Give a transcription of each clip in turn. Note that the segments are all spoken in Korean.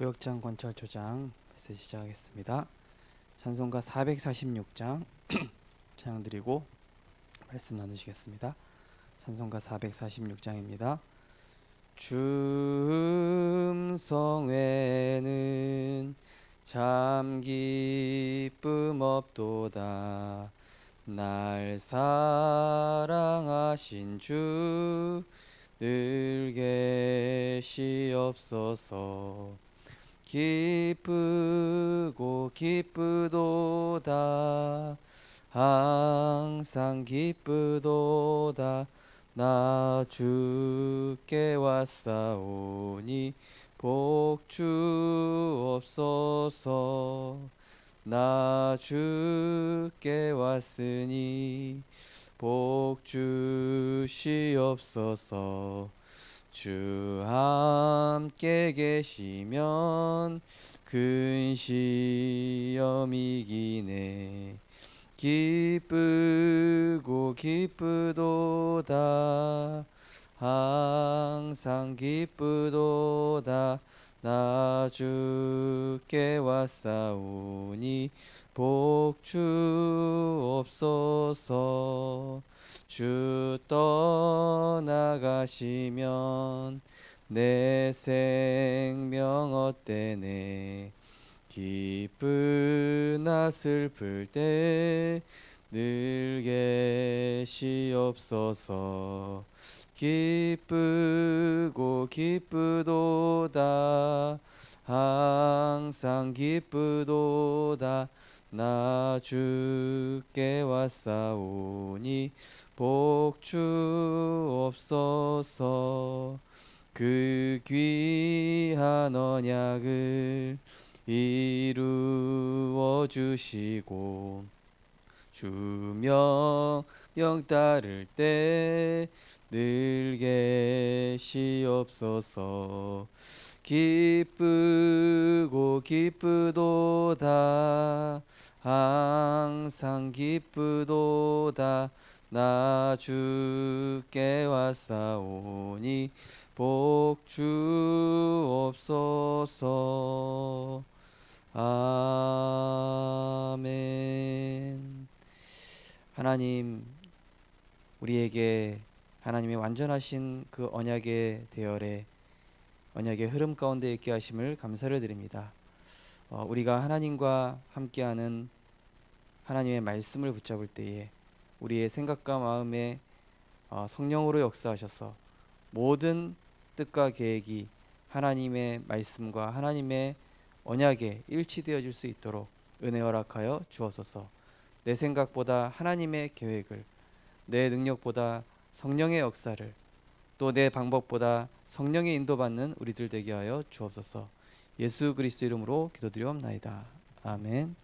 구역장 권찰 조장 메시지 시작하겠습니다. 찬송가 446장 찬양 드리고 말씀 나누시겠습니다. 찬송가 446장입니다. 주음성에는 참 기쁨 없도다 날 사랑하신 주 늘 계시옵소서 기쁘고 기쁘도다. 항상 기쁘도다. 나 주께 왔사오니 복주옵소서. 나 주께 왔으니 복주시옵소서 주 함께 계시면 근 시험 이기네. 기쁘고 기쁘도다. 항상 기쁘도다. 나 주께 왔사오니 복주옵소서 주 떠나가시면 내 생명 어때네? 기쁘나 슬플 때 늘 계시옵소서. 기쁘고 기쁘도다. 항상 기쁘도다 나 주께 왔사오니 복주옵소서. 그 귀한 언약을 이루어 주시고 주명 영 따를 때 늘 계시옵소서 기쁘고 기쁘도다. 항상 기쁘도다. 나 주께 왔사오니 복 주옵소서. 아멘. 하나님 우리에게 하나님의 완전하신 그 언약의 대열에 언약의 흐름 가운데 있게 하심을 감사를 드립니다. 어, 우리가 하나님과 함께하는 하나님의 말씀을 붙잡을 때에 우리의 생각과 마음에 어, 성령으로 역사하셔서 모든 뜻과 계획이 하나님의 말씀과 하나님의 언약에 일치되어질 수 있도록 은혜 허락하여 주옵소서. 내 생각보다 하나님의 계획을 내 능력보다 성령의 역사를 또 내 방법보다 성령의 인도받는 우리들 되게 하여 주옵소서. 예수 그리스도 이름으로 기도드리옵나이다. 아멘.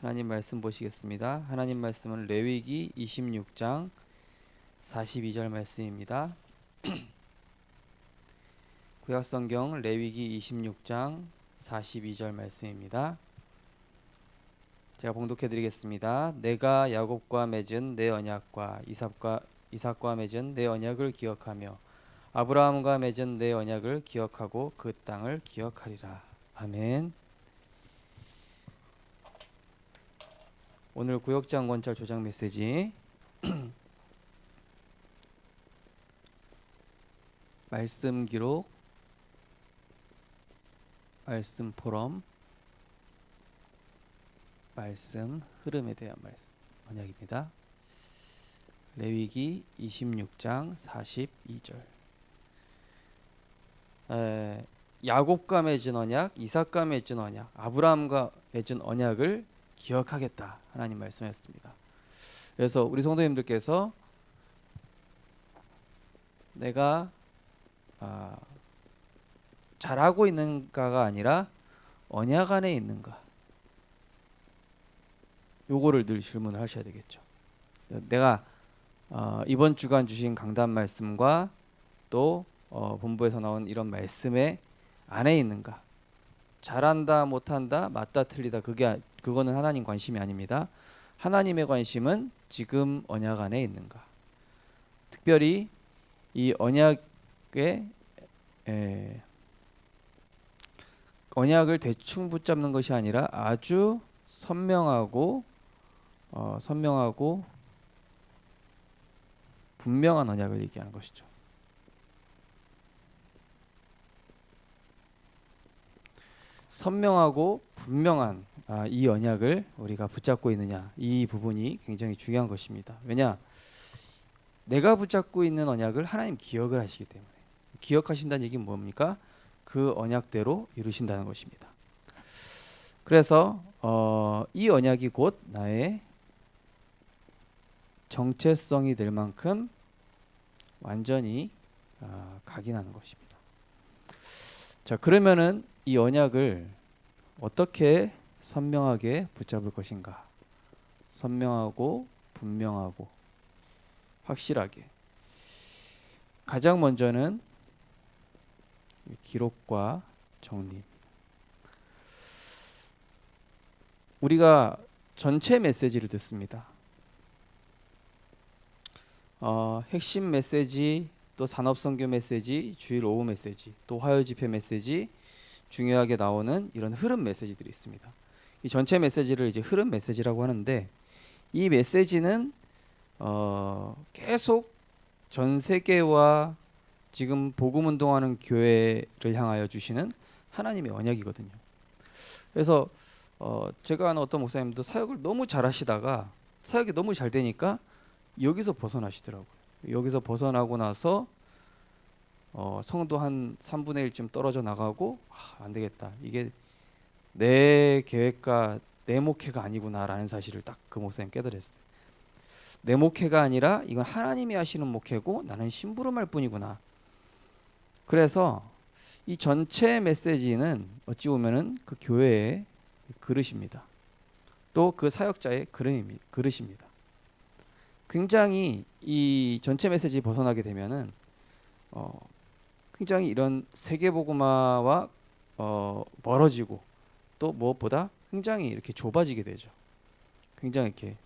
하나님 말씀 보시겠습니다. 하나님 말씀은 레위기 26장 42절 말씀입니다. 구약성경 레위기 26장 42절 말씀입니다. 제가 봉독해 드리겠습니다. 내가 야곱과 맺은 내 언약과 이삭과 이삭과 맺은 내 언약을 기억하며 아브라함과 맺은 내 언약을 기억하고 그 땅을 기억하리라. 아멘. 오늘 구역장 권찰 조장 메시지 말씀 기록 말씀 포럼 말씀 흐름에 대한 말씀 언약입니다. 레위기 26장 42절 에, 야곱과 맺은 언약, 이삭과 맺은 언약, 아브라함과 맺은 언약을 기억하겠다 하나님 말씀했습니다. 그래서 우리 성도님들께서 내가 아, 잘하고 있는가가 아니라 언약 안에 있는가 요거를 늘 질문을 하셔야 되겠죠. 내가 어, 이번 주간 주신 강단 말씀과 또 어, 본부에서 나온 이런 말씀에 안에 있는가 잘한다 못한다 맞다 틀리다 그게 아- 그거는 하나님 관심이 아닙니다. 하나님의 관심은 지금 언약 안에 있는가. 특별히 이 언약의 에, 언약을 대충 붙잡는 것이 아니라 아주 선명하고 어, 선명하고 분명한 언약을 얘기하는 것이죠. 선명하고 분명한 아, 이 언약을 우리가 붙잡고 있느냐 이 부분이 굉장히 중요한 것입니다. 왜냐 내가 붙잡고 있는 언약을 하나님 기억을 하시기 때문에 기억하신다는 얘기는 뭡니까? 그 언약대로 이루신다는 것입니다. 그래서 어, 이 언약이 곧 나의 정체성이 될 만큼 완전히 아, 각인하는 것입니다. 자 그러면은 이 언약을 어떻게 선명하게 붙잡을 것인가? 선명하고 분명하고 확실하게. 가장 먼저는 기록과 정리입니다. 우리가 전체 메시지를 듣습니다. 어, 핵심 메시지, 또 산업 선교 메시지, 주일 오후 메시지, 또 화요 집회 메시지, 중요하게 나오는 이런 흐름 메시지들이 있습니다. 이 전체 메시지를 이제 흐름 메시지라고 하는데 이 메시지는 어, 계속 전 세계와 지금 복음 운동하는 교회를 향하여 주시는 하나님의 언약이거든요. 그래서 어, 제가 아는 어떤 목사님도 사역을 너무 잘하시다가 사역이 너무 잘 되니까 여기서 벗어나시더라고요. 여기서 벗어나고 나서 어, 성도 한 3분의 1쯤 떨어져 나가고 아, 안 되겠다. 이게 내 계획과 내 목회가 아니구나라는 사실을 딱 그 목사님 깨달았어요. 내 목회가 아니라 이건 하나님이 하시는 목회고 나는 심부름할 뿐이구나. 그래서 이 전체 메시지는 어찌 보면은 그 교회의 그릇입니다. 또 그 사역자의 그릇입니다. 굉장히 이 전체 메시지 벗어나게 되면은 어, 굉장히 이런 세계 복음화와 어, 멀어지고 또 무엇보다 굉장히 이렇게 좁아지게 되죠. 굉장히 이렇게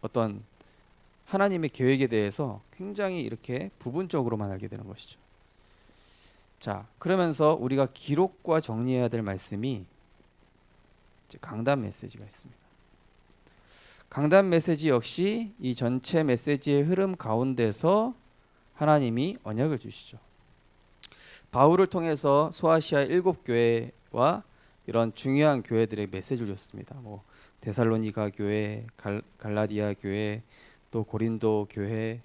어떤 하나님의 계획에 대해서 굉장히 이렇게 부분적으로만 알게 되는 것이죠. 자, 그러면서 우리가 기록과 정리해야 될 말씀이 강단 메시지가 있습니다. 강단 메시지 역시 이 전체 메시지의 흐름 가운데서 하나님이 언약을 주시죠. 바울을 통해서 소아시아 일곱 교회와 이런 중요한 교회들의 메시지를 줬습니다. 뭐 데살로니가 교회, 갈, 갈라디아 교회, 또 고린도 교회,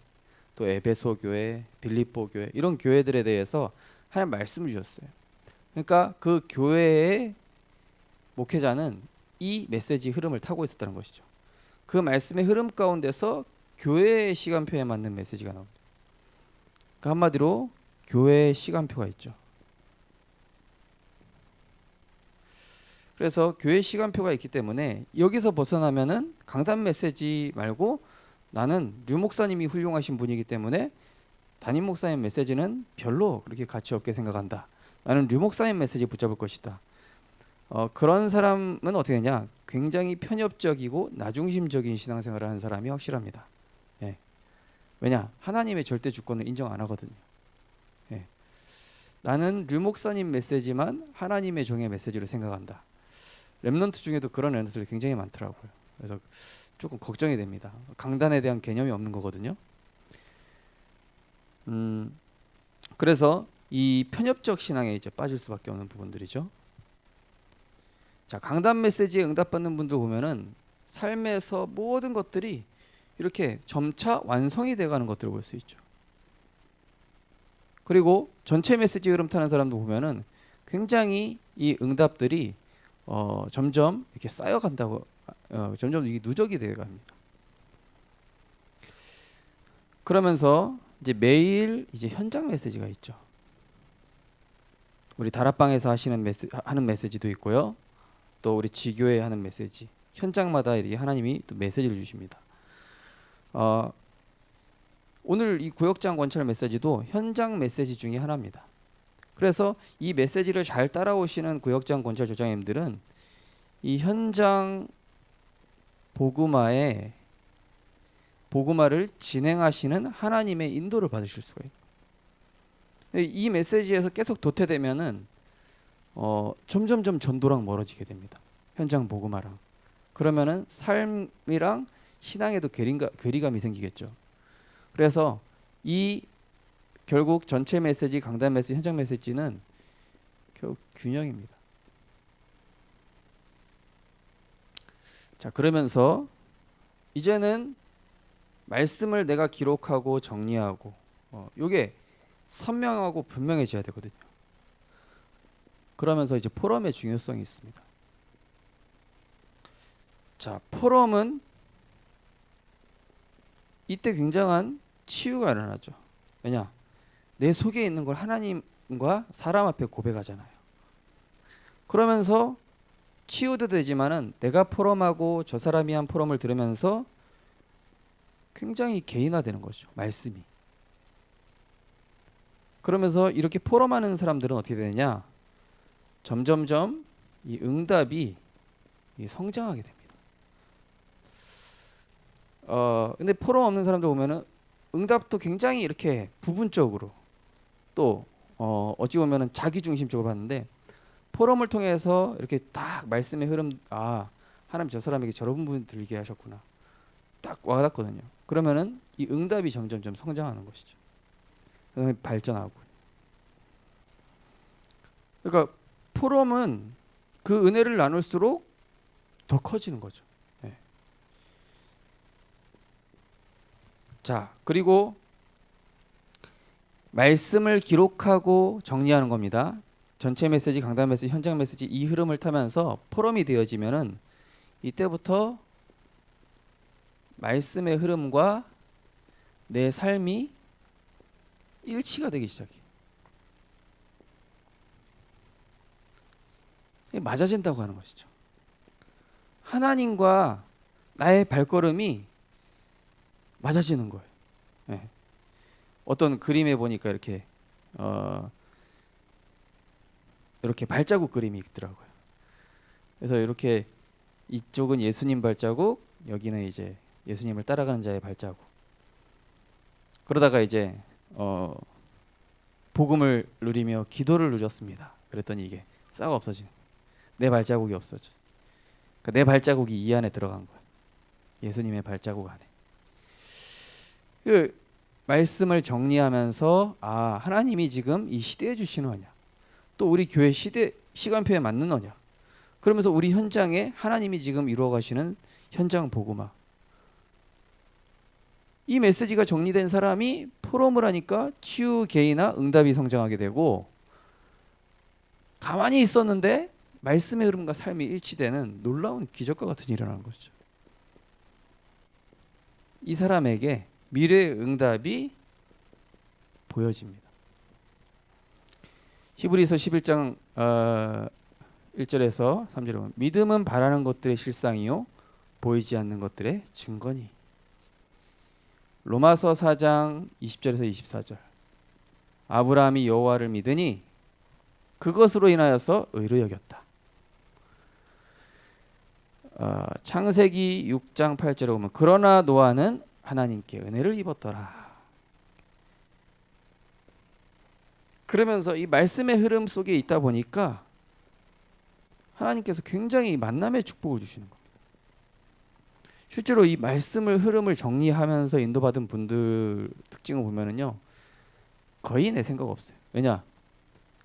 또 에베소 교회, 빌립보 교회 이런 교회들에 대해서 하나님 말씀을 주셨어요. 그러니까 그 교회의 목회자는 이 메시지 흐름을 타고 있었다는 것이죠. 그 말씀의 흐름 가운데서 교회의 시간표에 맞는 메시지가 나옵니다. 그 한마디로 교회의 시간표가 있죠. 그래서 교회 시간표가 있기 때문에 여기서 벗어나면은 강단 메시지 말고 나는 류 목사님이 훌륭하신 분이기 때문에 담임 목사님 메시지는 별로 그렇게 가치 없게 생각한다. 나는 류 목사님 메시지 붙잡을 것이다. 어, 그런 사람은 어떻게 되냐? 굉장히 편협적이고 나중심적인 신앙생활을 하는 사람이 확실합니다. 예. 왜냐? 하나님의 절대 주권을 인정 안 하거든요. 예. 나는 류 목사님 메시지만 하나님의 종의 메시지로 생각한다. 렘넌트 중에도 그런 렘넌트들이 굉장히 많더라고요. 그래서 조금 걱정이 됩니다. 강단에 대한 개념이 없는 거거든요. 음, 그래서 이 편협적 신앙에 이제 빠질 수밖에 없는 부분들이죠. 자, 강단 메시지에 응답받는 분들 보면은 삶에서 모든 것들이 이렇게 점차 완성이 돼가는 것들을 볼 수 있죠. 그리고 전체 메시지 흐름 타는 사람도 보면은 굉장히 이 응답들이 어, 점점 이렇게 쌓여간다고 어, 점점 이게 누적이 돼갑니다. 그러면서 이제 매일 이제 현장 메시지가 있죠. 우리 다락방에서 하시는 메시 하는 메시지도 있고요. 또 우리 지교회 하는 메시지 현장마다 이렇게 하나님이 또 메시지를 주십니다. 어, 오늘 이 구역장 권찰 메시지도 현장 메시지 중에 하나입니다. 그래서 이 메시지를 잘 따라오시는 구역장 권찰 조장님들은 이 현장 복음화에 복음화를 진행하시는 하나님의 인도를 받으실 수가 있고 이 메시지에서 계속 도태되면은 어, 점점점 전도랑 멀어지게 됩니다. 현장 복음화랑. 그러면은 삶이랑 신앙에도 괴리가, 괴리감이 생기겠죠. 그래서 이 결국 전체 메시지, 강단 메시지, 현장 메시지는 결국 균형입니다. 자, 그러면서 이제는 말씀을 내가 기록하고 정리하고 어, 요게 선명하고 분명해져야 되거든요. 그러면서 이제 포럼의 중요성이 있습니다. 자, 포럼은 이때 굉장한 치유가 일어나죠. 왜냐? 내 속에 있는 걸 하나님과 사람 앞에 고백하잖아요. 그러면서 치유도 되지만은 내가 포럼하고 저 사람이 한 포럼을 들으면서 굉장히 개인화되는 거죠. 말씀이. 그러면서 이렇게 포럼하는 사람들은 어떻게 되느냐? 점점점 이 응답이 이 성장하게 됩니다. 어 근데 포럼 없는 사람들 보면은 응답도 굉장히 이렇게 부분적으로 또 어, 어찌 보면은 자기 중심적으로 봤는데 포럼을 통해서 이렇게 딱 말씀의 흐름 아 하나님 저 사람에게 저런 부분 들리게 하셨구나 딱 와닿거든요. 그러면은 이 응답이 점점점 성장하는 것이죠. 발전하고. 그러니까 포럼은 그 은혜를 나눌수록 더 커지는 거죠. 예. 자 그리고 말씀을 기록하고 정리하는 겁니다. 전체 메시지, 강단 메시지, 현장 메시지 이 흐름을 타면서 포럼이 되어지면은 이때부터 말씀의 흐름과 내 삶이 일치가 되기 시작해. 이 맞아진다고 하는 것이죠. 하나님과 나의 발걸음이 맞아지는 거예요. 예. 어떤 그림에 보니까 이렇게 어, 이렇게 발자국 그림이 있더라고요. 그래서 이렇게 이쪽은 예수님 발자국, 여기는 이제 예수님을 따라가는 자의 발자국. 그러다가 이제 어, 복음을 누리며 기도를 누렸습니다. 그랬더니 이게 싹 없어지는. 내 발자국이 없어져. 그러니까 내 발자국이 이 안에 들어간 거야. 예수님의 발자국 안에. 그 말씀을 정리하면서 아 하나님이 지금 이 시대에 주신 언약, 또 우리 교회 시대 시간표에 맞는 언약. 그러면서 우리 현장에 하나님이 지금 이루어가시는 현장 복음화. 이 메시지가 정리된 사람이 포럼을 하니까 치유 개인화 응답이 성장하게 되고 가만히 있었는데 말씀의 흐름과 삶이 일치되는 놀라운 기적과 같은 일이 일어나는 것이죠. 이 사람에게 미래의 응답이 보여집니다. 히브리서 11장 어, 1절에서 3절에 보면 믿음은 바라는 것들의 실상이요 보이지 않는 것들의 증거니. 로마서 4장 20절에서 24절. 아브라함이 여호와를 믿으니 그것으로 인하여서 의로 여겼다. 어, 창세기 6장 8절에 보면 그러나 노아는 하나님께 은혜를 입었더라. 그러면서 이 말씀의 흐름 속에 있다 보니까 하나님께서 굉장히 만남의 축복을 주시는 겁니다. 실제로 이 말씀을 흐름을 정리하면서 인도받은 분들 특징을 보면은요 거의 내 생각 없어요. 왜냐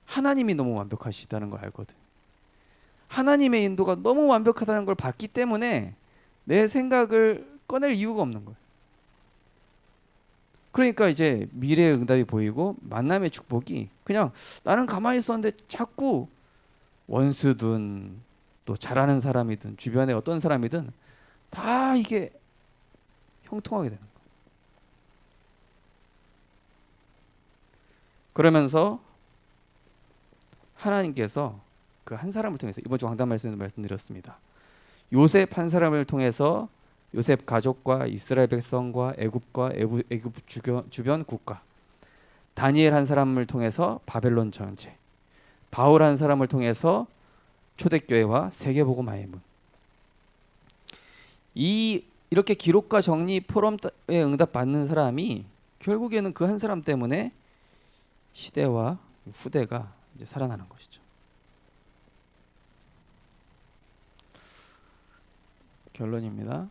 하나님이 너무 완벽하시다는 걸 알거든. 하나님의 인도가 너무 완벽하다는 걸 봤기 때문에 내 생각을 꺼낼 이유가 없는 거예요. 그러니까 이제 미래의 응답이 보이고 만남의 축복이 그냥 나는 가만히 있었는데 자꾸 원수든 또 잘하는 사람이든 주변에 어떤 사람이든 다 이게 형통하게 되는 거예요. 그러면서 하나님께서 그 한 사람을 통해서 이번 주 강단 말씀에서 말씀드렸습니다. 요셉 한 사람을 통해서 요셉 가족과 이스라엘 백성과 애굽과 애굽, 주변, 주변 국가 다니엘 한 사람을 통해서 바벨론 전체 바울 한 사람을 통해서 초대교회와 세계복음화의 문. 이 이렇게 기록과 정리 포럼에 응답 받는 사람이 결국에는 그 한 사람 때문에 시대와 후대가 이제 살아나는 것이죠. 결론입니다.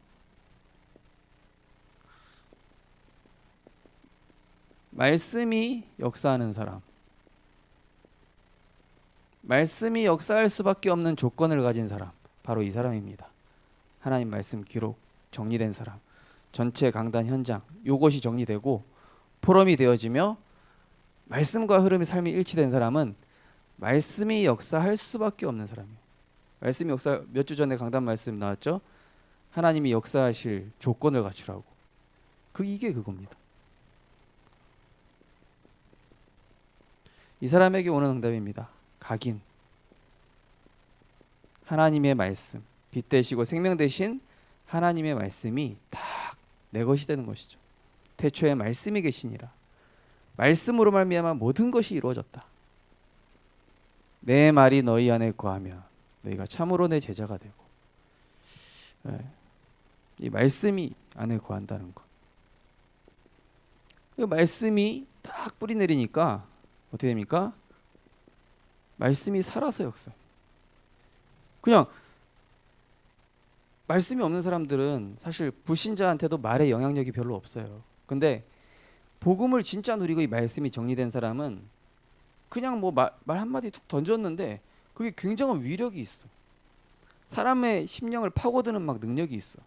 말씀이 역사하는 사람. 말씀이 역사할 수밖에 없는 조건을 가진 사람. 바로 이 사람입니다. 하나님 말씀 기록 정리된 사람. 전체 강단 현장 요것이 정리되고 포럼이 되어지며 말씀과 흐름이 삶이 일치된 사람은 말씀이 역사할 수밖에 없는 사람이에요. 말씀이 역사 몇 주 전에 강단 말씀 나왔죠? 하나님이 역사하실 조건을 갖추라고. 그 이게 그겁니다. 이 사람에게 오는 응답입니다. 각인. 하나님의 말씀, 빛 되시고 생명 되신 하나님의 말씀이 딱 내 것이 되는 것이죠. 태초에 말씀이 계시니라. 말씀으로 말미암아 모든 것이 이루어졌다. 내 말이 너희 안에 거하면 너희가 참으로 내 제자가 되고 예, 이 말씀이 안에 거한다는 것. 이 말씀이 딱 뿌리 내리니까 어떻게 됩니까? 말씀이 살아서 역사. 그냥 말씀이 없는 사람들은 사실 불신자한테도 말의 영향력이 별로 없어요. 근데 복음을 진짜 누리고 이 말씀이 정리된 사람은 그냥 뭐 말 한마디 툭 던졌는데 그게 굉장한 위력이 있어. 사람의 심령을 파고드는 막 능력이 있어.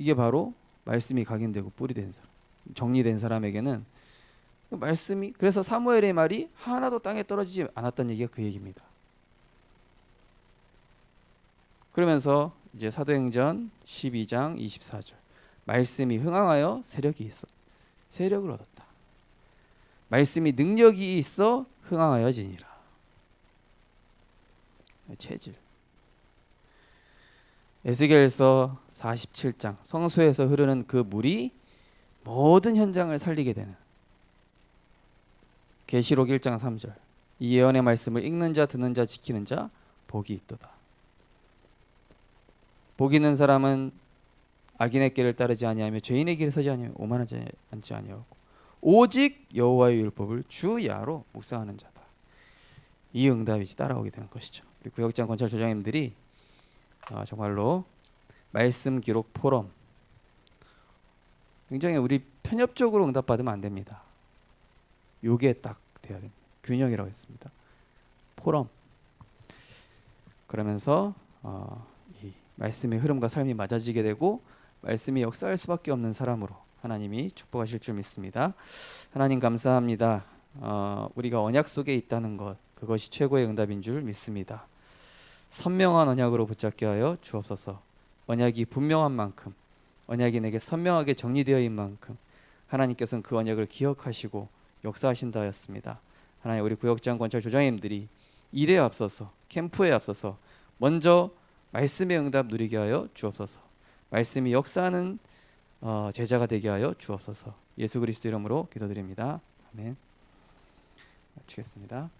이게 바로 말씀이 각인되고 뿌리 된 사람, 정리된 사람에게는 그 말씀이 그래서 사무엘의 말이 하나도 땅에 떨어지지 않았다는 얘기가 그 얘기입니다. 그러면서 이제 사도행전 12장 24절 말씀이 흥황하여 세력이 있어 세력을 얻었다. 말씀이 능력이 있어 흥황하여지니라. 체질. 에스겔서 47장 성소에서 흐르는 그 물이 모든 현장을 살리게 되는 계시록 1장 3절 이 예언의 말씀을 읽는 자 듣는 자 지키는 자 복이 있도다. 복 있는 사람은 악인의 길을 따르지 아니하며 죄인의 길에 서지 아니하며 오만하지 않지 아니하고 오직 여호와의 율법을 주야로 묵상하는 자다. 이 응답이 따라오게 되는 것이죠. 우리 구역장 건설 조장님들이 아, 정말로 말씀 기록 포럼 굉장히 우리 편협적으로 응답받으면 안 됩니다. 요게 딱 돼야 됩니다. 균형이라고 했습니다. 포럼 그러면서 어, 이 말씀의 흐름과 삶이 맞아지게 되고 말씀이 역사할 수밖에 없는 사람으로 하나님이 축복하실 줄 믿습니다. 하나님 감사합니다. 어, 우리가 언약 속에 있다는 것 그것이 최고의 응답인 줄 믿습니다. 선명한 언약으로 붙잡게 하여 주옵소서. 언약이 분명한 만큼 언약이 내게 선명하게 정리되어인 만큼 하나님께서는 그 언약을 기억하시고 역사하신다 하였습니다. 하나님 우리 구역장 권찰 조장님들이 일에 앞서서 캠프에 앞서서 먼저 말씀의 응답 누리게 하여 주옵소서. 말씀이 역사하는 어, 제자가 되게 하여 주옵소서. 예수 그리스도 이름으로 기도드립니다. 아멘. 마치겠습니다.